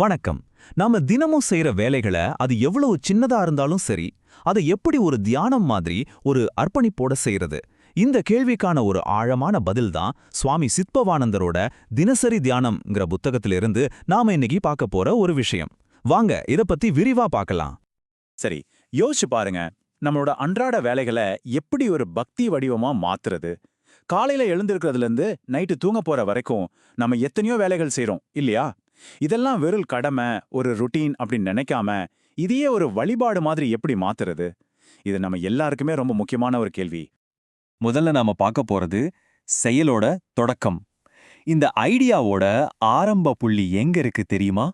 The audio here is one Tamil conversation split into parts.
வணக்கம். நாம தினமும் செய்யற வேலைகளை அது எவ்வளவு சின்னதா இருந்தாலும் சரி அதை எப்படி ஒரு தியானம் மாதிரி ஒரு அர்ப்பணிப்போட செய்யறது இந்த கேள்விக்கான ஒரு ஆழமான பதில் தான் சுவாமி சித்பவானந்தரோட தினசரி தியானம்ங்கிற புத்தகத்திலிருந்து நாம இன்னைக்கு பார்க்க போற ஒரு விஷயம். வாங்க இத பத்தி விரிவா பார்க்கலாம். சரி யோசிச்சு பாருங்க. நம்மளோட அன்றாட வேலைகளை எப்படி ஒரு பக்தி வடிவமா மாத்துறது? காலையில எழுந்திருக்கிறதுல இருந்து நைட்டு தூங்க போற வரைக்கும் நம்ம எத்தனையோ வேலைகள் செய்யறோம் இல்லையா? இதெல்லாம் வெறும் கடமை ஒரு ருட்டீன் அப்படின்னு நினைக்காம இதையே ஒரு வழிபாடு மாதிரி எப்படி மாத்துறது? இது நம்ம எல்லாருக்குமே ரொம்ப முக்கியமான ஒரு கேள்வி. முதல்ல நாம பார்க்க போறது செயலோட தொடக்கம். இந்த ஐடியாவோட ஆரம்ப புள்ளி எங்க இருக்கு தெரியுமா?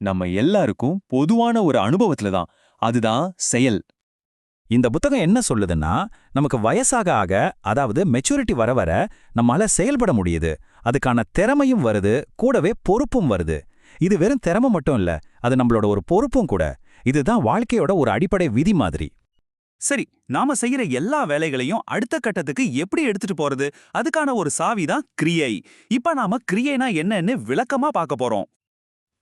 நம்ம எல்லாருக்கும் பொதுவான ஒரு அனுபவத்துல தான். அதுதான் செயல். இந்த புத்தகம் என்ன சொல்லுதுன்னா நமக்கு வயசாக ஆக அதாவது மெச்சூரிட்டி வர வர நம்மால செயல்பட முடியுது. அதுக்கான திறமையும் வருது கூடவே பொறுப்பும் வருது. இது வெறும் திறமை மட்டும் இல்ல அது நம்மளோட ஒரு பொறுப்பும் கூட. இதுதான் வாழ்க்கையோட ஒரு அடிப்படை விதி மாதிரி. சரி நாம செய்யற எல்லா வேலைகளையும் அடுத்த கட்டத்துக்கு எப்படி எடுத்துட்டு போறது? அதுக்கான ஒரு சாவி தான் கிரியை. இப்ப நாம கிரியைனா என்னன்னு விளக்கமா பார்க்க போறோம்.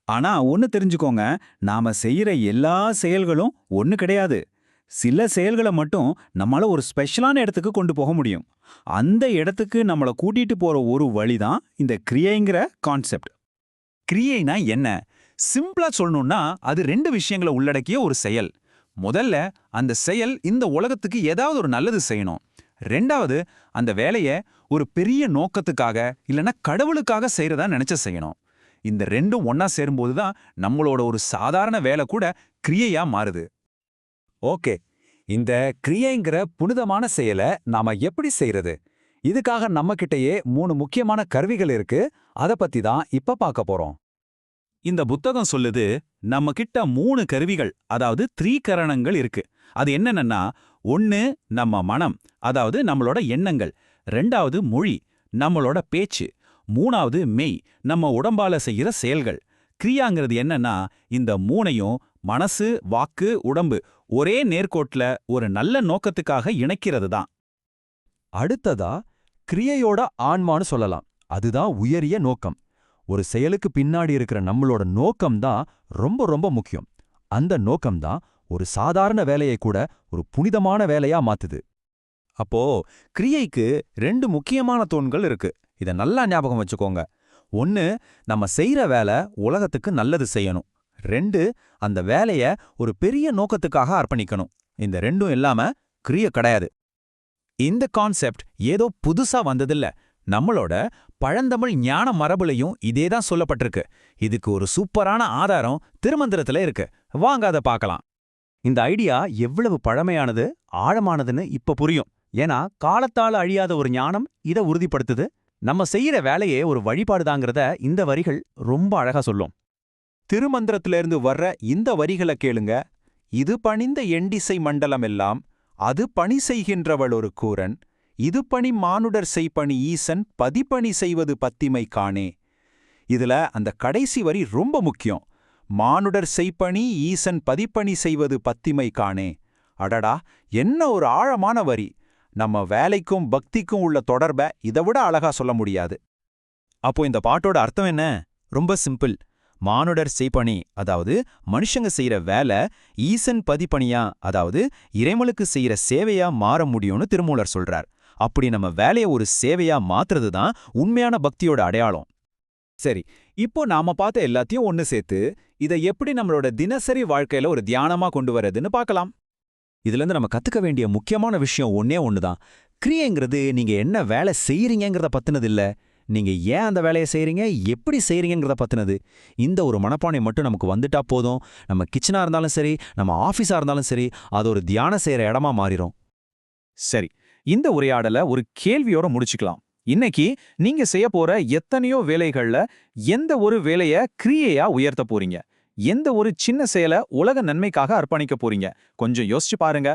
ஆனா ஒன்னு தெரிஞ்சுக்கோங்க நாம செய்யற எல்லா செயல்களும் ஒன்னு கிடையாது. சில செயல்களை மட்டும் நம்மளால ஒரு ஸ்பெஷலான இடத்துக்கு கொண்டு போக முடியும். அந்த இடத்துக்கு நம்மள கூட்டிட்டு போற ஒரு வழிதான் இந்த கிரியைங்கிற கான்செப்ட். கிரியைனா என்ன? சிம்பிளா சொல்லணும்னா அது ரெண்டு விஷயங்களை உள்ளடக்கிய ஒரு செயல். முதல்ல அந்த செயல் இந்த உலகத்துக்கு ஏதாவது ஒரு நல்லது செய்யணும். ரெண்டாவது அந்த வேலையை ஒரு பெரிய நோக்கத்துக்காக இல்லைன்னா கடவுளுக்காக செய்யறதா நினைச்ச செய்யணும். இந்த ரெண்டும் ஒன்னா சேரும்போது தான் நம்மளோட ஒரு சாதாரண வேலை கூட கிரியையா மாறுது. ஓகே இந்த கிரியைங்கிற புனிதமான செயலை நாம எப்படி செய்யறது இதுக்காக நம்மகிட்டயே மூணு முக்கியமான கருவிகள் இருக்கு அத பத்தி தான் இப்ப பார்க்க போறோம். இந்த புத்தகம் சொல்லுது நம்ம கிட்ட மூணு கருவிகள் அதாவது த்ரீகரணங்கள் இருக்கு. அது என்னென்னா ஒன்னு நம்ம மனம் அதாவது நம்மளோட எண்ணங்கள். ரெண்டாவது மொழி நம்மளோட பேச்சு. மூணாவது மெய் நம்ம உடம்பால செய்யற செயல்கள். கிரியாங்கிறது என்னன்னா இந்த மூணையும் மனசு வாக்கு உடம்பு ஒரே நேர்கோட்ல ஒரு நல்ல நோக்கத்துக்காக இணைக்கிறது தான் அடுத்ததா கிரியையோட ஆன்மான்னு சொல்லலாம். அதுதான் உயரிய நோக்கம். ஒரு செயலுக்கு பின்னாடி இருக்கிற நம்மளோட நோக்கம் தான் ரொம்ப ரொம்ப முக்கியம். அந்த நோக்கம்தான் ஒரு சாதாரண வேலையை கூட ஒரு புனிதமான வேலையா மாத்துது. அப்போ கிரியைக்கு ரெண்டு முக்கியமான தூண்கள் இருக்கு. இத நல்லா ஞாபகம் வச்சுக்கோங்க. ஒன்னு நம்ம செய்யற வேலை உலகத்துக்கு நல்லது செய்யணும். ரெண்டு அந்த வேலைய ஒரு பெரிய நோக்கத்துக்காக அர்ப்பணிக்கணும். இந்த ரெண்டும் இல்லாம கிரிய கிடையாது. இந்த கான்செப்ட் ஏதோ புதுசா வந்ததில்ல. நம்மளோட பழந்தமிழ் ஞான மரபுலையும் இதேதான் சொல்லப்பட்டிருக்கு. இதுக்கு ஒரு சூப்பரான ஆதாரம் திருமந்திரத்துல இருக்கு. வாங்க அதை பார்க்கலாம். இந்த ஐடியா எவ்வளவு பழமையானது ஆழமானதுன்னு இப்ப புரியும். ஏன்னா காலத்தால் அழியாத ஒரு ஞானம் இதை உறுதிப்படுத்துது. நம்ம செய்யற வேலையே ஒரு வழிபாடுதாங்கிறத இந்த வரிகள் ரொம்ப அழகா சொல்லும். திருமந்திரத்திலிருந்து வர்ற இந்த வரிகளை கேளுங்க. இது பணிந்த எண்டிசை மண்டலமெல்லாம் அது பணி செய்கின்றவள் ஒரு கூரன் இது பணி மானுடர் செய்பணி ஈசன் பதிப்பணி செய்வது பத்திமை காணே. இதுல அந்த கடைசி வரி ரொம்ப முக்கியம். மானுடர் செய்பணி ஈசன் பதிப்பணி செய்வது பத்திமை காணே. அடடா என்ன ஒரு ஆழமான வரி. நம்ம வேலைக்கும் பக்திக்கும் உள்ள தொடர்பை இதை விட அழகா சொல்ல முடியாது. அப்போ இந்த பாட்டோட அர்த்தம் என்ன? ரொம்ப சிம்பிள். மானுடர் செய்பணி அதாவது மனுஷங்க செய்யற வேலை ஈசன் பதிப்பணியா அதாவது இறைமலுக்கு செய்யற சேவையா மாற முடியும்னு திருமூலர் சொல்றார். அப்படி நம்ம வேலைய ஒரு சேவையா மாத்துறது தான் உண்மையான பக்தியோட அடையாளம். சரி இப்போ நாம பார்த்த எல்லாத்தையும் ஒன்னு சேர்த்து இதை எப்படி நம்மளோட தினசரி வாழ்க்கையில ஒரு தியானமா கொண்டு வர்றதுன்னு பார்க்கலாம். இதுல இருந்து நம்ம கத்துக்க வேண்டிய முக்கியமான விஷயம் ஒன்னே ஒண்ணுதான். கிரியைங்கிறது நீங்க என்ன வேலை செய்யறீங்கிறத பத்தினது இல்ல நீங்க ஏன் அந்த வேலையை செய்றீங்க? எப்படி செய்றீங்கிறத பத்தினது. இந்த ஒரு மனப்பானை மட்டும் நமக்கு வந்துட்டா போதும். நம்ம கிச்சனா இருந்தாலும் சரி நம்ம ஆஃபீஸா இருந்தாலும் சரி அது ஒரு தியானம் செய்யற இடமா மாறிடும் சரி இந்த உரையாடலை ஒரு கேள்வியோட முடிச்சுக்கலாம். இன்னைக்கு நீங்க செய்ய போற எத்தனையோ வேலைகள்ல எந்த ஒரு வேலைய கிரியையா உயர்த்த போறீங்க? எந்த ஒரு சின்ன செயலை உலக நன்மைக்காக அர்ப்பணிக்க போறீங்க? கொஞ்சம் யோசிச்சு பாருங்க.